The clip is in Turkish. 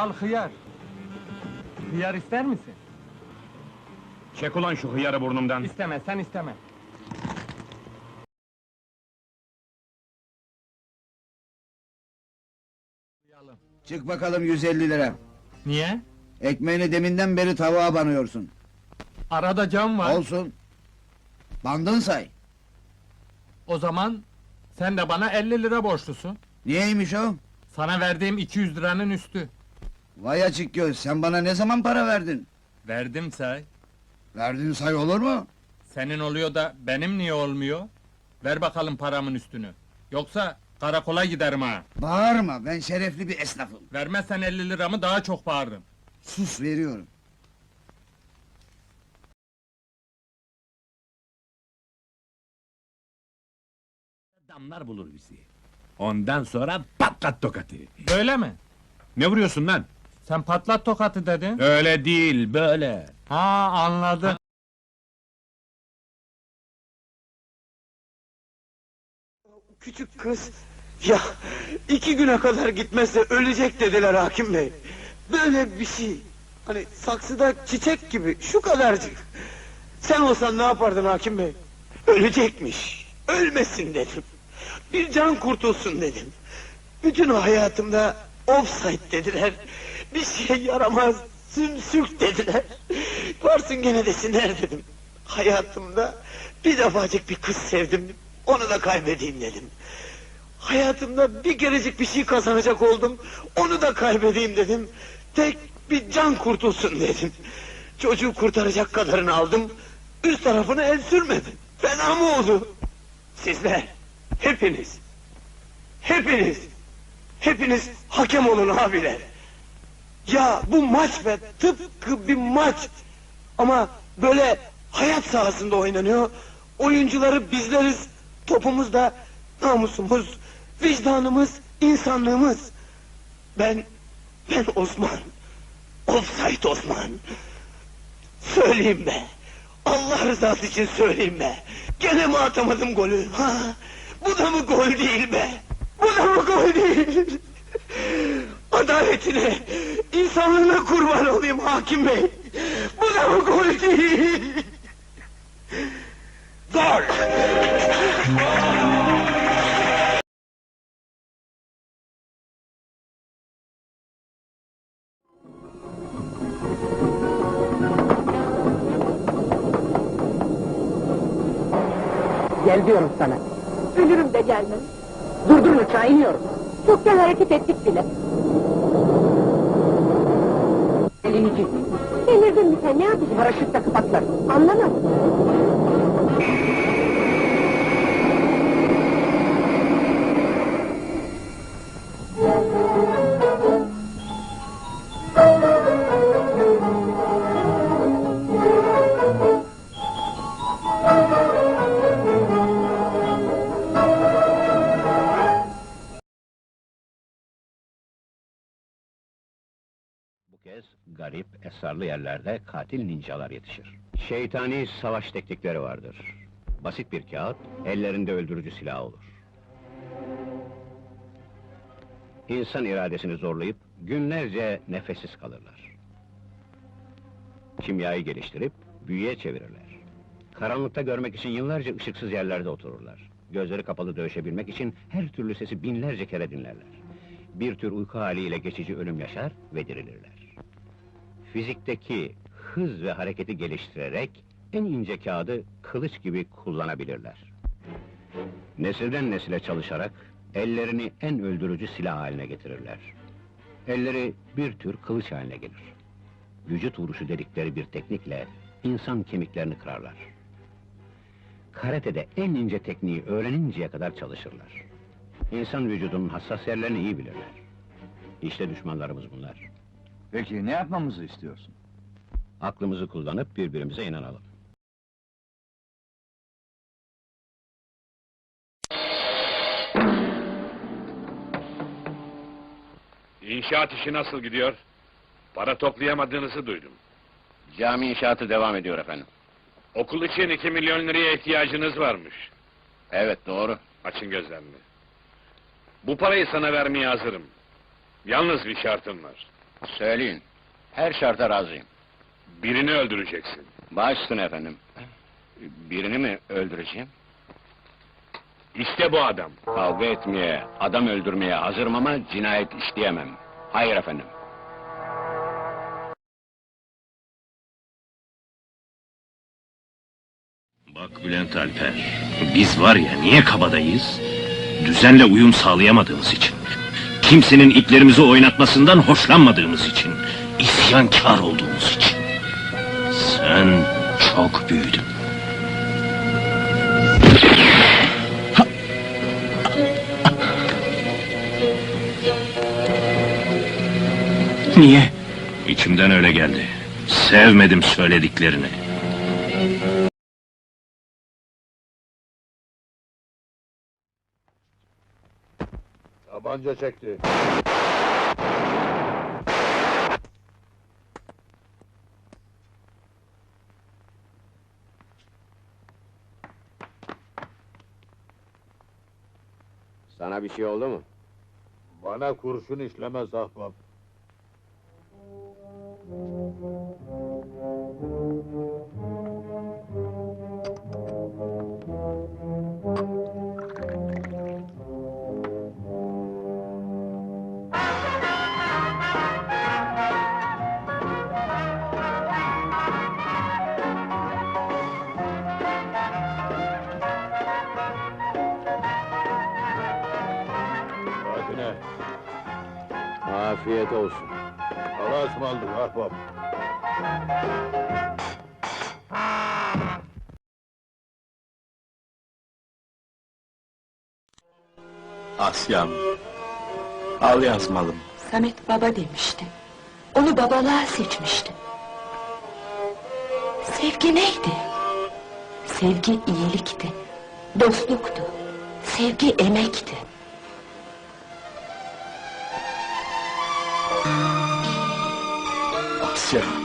Al hıyar. Hıyar ister misin? Çek ulan şu hıyarı burnumdan. İsteme, sen isteme. Çık bakalım 150 lira. Niye? Ekmeğini deminden beri tavuğa banıyorsun. Arada cam var. Olsun. Bandın say. O zaman sen de bana 50 lira borçlusun. Niyeymiş o? Sana verdiğim 200 liranın üstü. Vay açık göz, sen bana ne zaman para verdin? Verdim say. Verdin say olur mu? Senin oluyor da benim niye olmuyor? Ver bakalım paramın üstünü. Yoksa karakola giderim ha. Bağırma, ben şerefli bir esnafım. Vermezsen 50 liramı daha çok bağırırım. Sus veriyorum. Adamlar bulur bizi. Ondan sonra patlat tokatı. Böyle mi? Ne vuruyorsun lan? Sen patlat tokatı dedin. Öyle değil, böyle. Ha anladım. Küçük kız, ya iki güne kadar gitmezse ölecek dediler hakim bey. Böyle bir şey, hani saksıda çiçek gibi, şu kadarcık. Sen olsan ne yapardın hakim bey? Ölecekmiş, ölmesin dedim. Bir can kurtulsun dedim. Bütün hayatımda offside dediler. Bir şey yaramaz, sümsük dediler. Varsın gene desinler dedim. Hayatımda bir defacık bir kız sevdim. Onu da kaybedeyim dedim. Hayatımda bir kerecik bir şey kazanacak oldum. Onu da kaybedeyim dedim. Tek bir can kurtulsun dedim. Çocuğu kurtaracak kadarını aldım. Üst tarafını el sürmedim. Fena mı oldu? Sizler, hepiniz, hepiniz, hepiniz hakem olun abiler. Ya bu maç be tıpkı bir maç. Ama böyle hayat sahasında oynanıyor. Oyuncuları bizleriz. Topumuz da namusumuz, vicdanımız, insanlığımız. Ben, ben Osman. Offside Osman. Söyleyeyim be. Allah rızası için söyleyeyim be. Gene mi atamadım golü? Ha? Bu da mı gol değil be? Bu da mı gol değil? Adaletine, insanlığına kurban olayım hakim bey. Bu da mı gol değil? Gol! Gel diyorum sana. Ölürüm de gelmem. Durdurun uçağı iniyoruz. Çoktan hareket ettik bile. Çek. Delirdin mi sen ne yapacaksın? Paraşüt takıp atlar. Anlamadım. Garip, esrarlı yerlerde katil ninjalar yetişir. Şeytani savaş teknikleri vardır. Basit bir kağıt, ellerinde öldürücü silah olur. İnsan iradesini zorlayıp günlerce nefessiz kalırlar. Kimyayı geliştirip büyüye çevirirler. Karanlıkta görmek için yıllarca ışıksız yerlerde otururlar. Gözleri kapalı dövüşebilmek için her türlü sesi binlerce kere dinlerler. Bir tür uyku haliyle geçici ölüm yaşar ve dirilirler. Fizikteki hız ve hareketi geliştirerek en ince kağıdı kılıç gibi kullanabilirler. Nesilden nesile çalışarak ellerini en öldürücü silah haline getirirler. Elleri bir tür kılıç haline gelir. Vücut vuruşu dedikleri bir teknikle insan kemiklerini kırarlar. Karate'de en ince tekniği öğreninceye kadar çalışırlar. İnsan vücudunun hassas yerlerini iyi bilirler. İşte düşmanlarımız bunlar. Peki ne yapmamızı istiyorsun? Aklımızı kullanıp birbirimize inanalım. İnşaat işi nasıl gidiyor? Para toplayamadığınızı duydum. Cami inşaatı devam ediyor efendim. Okul için iki milyon liraya ihtiyacınız varmış. Evet doğru. Açın gözlerini. Bu parayı sana vermeye hazırım. Yalnız bir şartım var. Söyleyin. Her şarta razıyım. Birini öldüreceksin. Baş üstüne efendim. Birini mi öldüreceğim? İşte bu adam. Kavga etmeye, adam öldürmeye hazırım ama cinayet işleyemem. Hayır efendim. Bak Bülent Alper, biz var ya niye kabadayız? Düzenle uyum sağlayamadığımız için. Kimsenin iplerimizi oynatmasından hoşlanmadığımız için. isyankar olduğumuz için. Sen çok büyüdün. Niye? İçimden öyle geldi. Sevmedim söylediklerini. Tabanca çekti. Sana bir şey oldu mu? Bana kurşun işlemez ahbap. Afiyet olsun. Allah'a ısmarladık ahbap. Asya'm, al yazmalım. Samet baba demişti. Onu babalığa seçmişti. Sevgi neydi? Sevgi iyilikti. Dostluktu. Sevgi emekti. всех.